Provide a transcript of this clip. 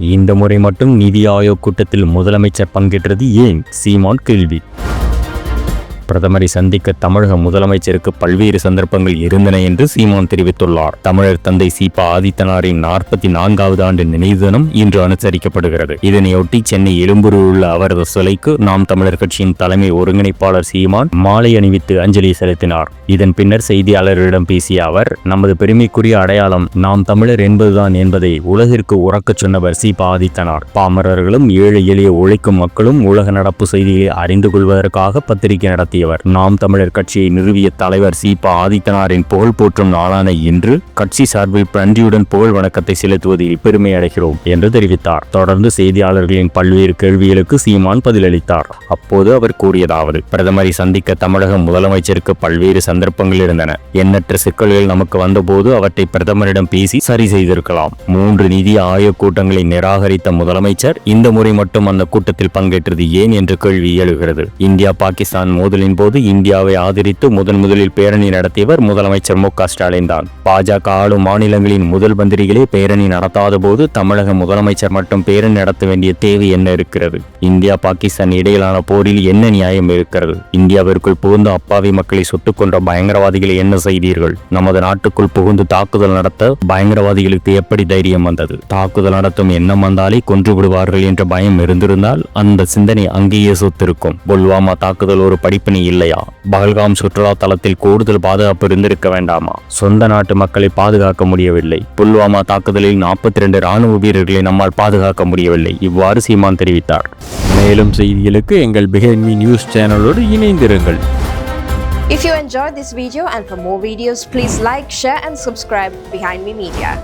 இந்த முறை மட்டும் நிதி ஆயோக் கூட்டத்தில் முதலமைச்சர் பங்கேற்றது ஏன்? சீமான் கேள்வி. பிரதமரை சந்திக்க தமிழக முதலமைச்சருக்கு பல்வேறு சந்தர்ப்பங்கள் இருந்தன என்று சீமான் தெரிவித்துள்ளார். தமிழர் தந்தை சீபா ஆதித்தனாரின் நாற்பத்தி நான்காவது ஆண்டு நினைவு தினம் இன்று அனுசரிக்கப்படுகிறது. இதனையொட்டி சென்னை எழும்பூரில் உள்ள அவரது சிலைக்கு நாம் தமிழர் கட்சியின் தலைமை ஒருங்கிணைப்பாளர் சீமான் மாலை அணிவித்து அஞ்சலி செலுத்தினார். இதன் பின்னர் செய்தியாளர்களிடம் பேசிய அவர் நமது பெருமைக்குரிய அடையாளம் நாம் தமிழர் என்பதுதான் என்பதை உலகிற்கு உறக்கச் சொன்னவர் சீபா ஆதித்தனார். பாமரர்களும் ஏழை எளிய உழைக்கும் மக்களும் உலக நடப்பு செய்தியை அறிந்து கொள்வதற்காக பத்திரிகை நடத்தியவர் நாம் தமிழர் கட்சியை நிறுவிய தலைவர் சீபா ஆதித்தனாரின் புகழ் போற்றும் நாளான இன்று கட்சி சார்பில் நன்றியுடன் புகழ் வணக்கத்தை செலுத்துவதில் பெருமை அடைகிறோம் என்று தெரிவித்தார். தொடர்ந்து செய்தியாளர்களின் பல்வேறு கேள்விகளுக்கு சீமான் பதிலளித்தார். அப்போது அவர் கூறியதாவது பிரதமரை சந்திக்க தமிழக முதலமைச்சருக்கு பல்வேறு சந்தர்ப்பங்கள் இருந்தன. எண்ணற்ற சிக்கல்கள் நமக்கு வந்தபோது அவற்றை பிரதமரிடம் பேசி சரி செய்திருக்கலாம். மூன்று நிதி ஆயோக் கூட்டங்களை நிராகரித்த முதலமைச்சர் இந்த முறை மட்டும் அந்த கூட்டத்தில் பங்கேற்றது ஏன் என்ற கேள்வி எழுகிறது. இந்தியா பாகிஸ்தான் மோதலின் போது இந்தியாவை ஆதரித்து முதன் முதலில் பேரணி நடத்தியவர் முதலமைச்சர் மு க ஸ்டாலின் தான். பாஜக ஆளும் மாநிலங்களின் முதல் மந்திரிகளே பேரணி நடத்தாத போது தமிழக முதலமைச்சர் மட்டும் பேரணி நடத்த வேண்டிய தேவை என்ன இருக்கிறது? இந்தியா பாகிஸ்தான் இடையிலான போரில் என்ன நியாயம் இருக்கிறது? இந்தியாவிற்குள் புகுந்து அப்பாவி மக்களை சுட்டுக் கொன்ற பயங்கரவாதிகளை என்ன செய்தீர்கள்? நமது நாட்டுக்குள் புகுந்து தாக்குதல் நடத்த பயங்கரவாதிகளுக்கு எப்படி தைரியம் வந்தது? தாக்குதல் நடத்தும் எண்ணம் வந்தாலே கொன்று விடுவார்கள் என்ற பயம் இருந்திருந்தால் அந்த சிந்தனை அங்கேயே சொத்திருக்கும். புல்வாமா தாக்குதல் ஒரு படிப்பினை பிரச்சனை இல்லையா? பகல்காம் சுற்றுலா தளத்தில் கூடுதல் பாதுகாப்பு இருந்திருக்க வேண்டாமா? சொந்த நாட்டு மக்களை பாதுகாக்க முடியவில்லை. புல்வாமா தாக்குதலில் நாற்பத்தி இரண்டு ராணுவ வீரர்களை நம்மால் பாதுகாக்க முடியவில்லை. இவ்வாறு சீமான் தெரிவித்தார். மேலும் செய்திகளுக்கு எங்கள் பிஹேன்மி நியூஸ் சேனலோடு இணைந்திருங்கள். If you enjoyed this video and for more videos, please like, share and subscribe Behind Me Media.